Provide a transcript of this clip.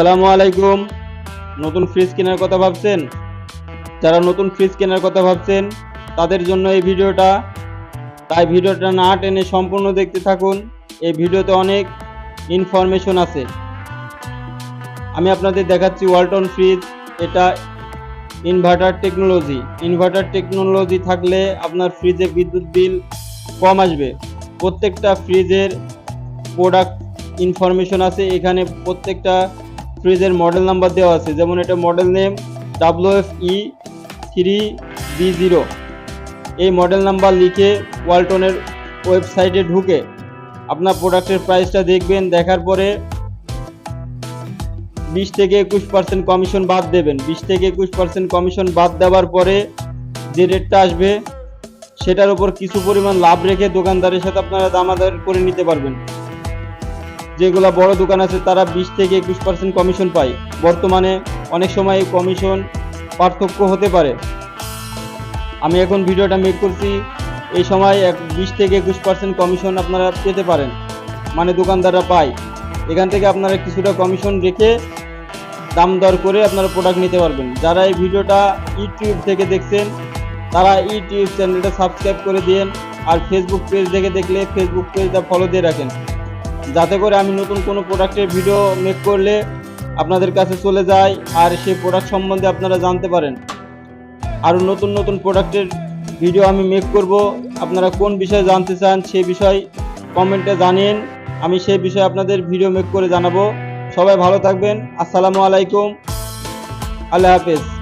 আসসালামু আলাইকুম। নতুন ফ্রিজ কেনার কথা ভাবছেন? যারা নতুন ফ্রিজ কেনার কথা ভাবছেন, তাদের জন্য এই ভিডিওটা। তাই ভিডিওটা না টেনে সম্পূর্ণ দেখতে থাকুন। এই ভিডিওতে অনেক ইনফরমেশন আছে। আমি আপনাদের দেখাচ্ছি ওয়ালটন ফ্রিজ এটা ইনভার্টার টেকনোলজি ইনভার্টার টেকনোলজি থাকলে আপনার ফ্রিজে বিদ্যুৎ বিল কম আসবে। প্রত্যেকটা ফ্রিজের প্রোডাক্ট ইনফরমেশন আছে। এখানে প্রত্যেকটা ফ্রিজের মডেল নাম্বার দেওয়া আছে। যেমন এটা model name W F E three B zero এই মডেল নাম্বার লিখে ওয়ালটনের ওয়েবসাইটে ঢুকে আপনার প্রোডাক্টের প্রাইসটা দেখবেন, দেখার পরে বিশ থেকে একুশ পার্সেন্ট কমিশন বাদ দেবেন। বিশ থেকে একুশ পার্সেন্ট কমিশন বাদ দেওয়ার পরে যে রেটটা আসবে, সেটার উপর কিছু পরিমাণ লাভ রেখে দোকানদারের সাথে আপনারা দামাদার করে নিতে পারবেন। যেগুলা বড় দোকান আছে, তারা বিশ থেকে একুশ পার্সেন্ট কমিশন পায়। বর্তমানে অনেক সময় কমিশন পার্থক্য হতে পারে। আমি এখন ভিডিওটা মেক করছি। এই সময় এক বিশ থেকে একুশ পার্সেন্ট কমিশন আপনারা পেতে পারেন। মানে দোকানদাররা পায়। এখান থেকে আপনারা কিছুটা কমিশন রেখে দাম দর করে আপনারা প্রোডাক্ট নিতে পারবেন। যারা এই ভিডিওটা ইউটিউব থেকে দেখছেন, তারা ইউটিউব চ্যানেলটা সাবস্ক্রাইব করে দিন আর ফেসবুক পেজ দেখে দেখলে ফেসবুক পেজটা ফলো দিয়ে রাখেন। যাতে করে আমি নতুন কোনো প্রোডাক্টের ভিডিও মেক করলে আপনাদের কাছে চলে যায় আর সেই প্রোডাক্ট সম্বন্ধে আপনারা জানতে পারেন। আরও নতুন নতুন প্রোডাক্টের ভিডিও আমি মেক করব। আপনারা কোন বিষয়ে জানতে চান সেই বিষয় কমেন্টে জানিয়ে আমি সেই বিষয়ে আপনাদের ভিডিও মেক করে জানাব। সবাই ভালো থাকবেন। আসসালামু আলাইকুম। আল্লাহ হাফেজ।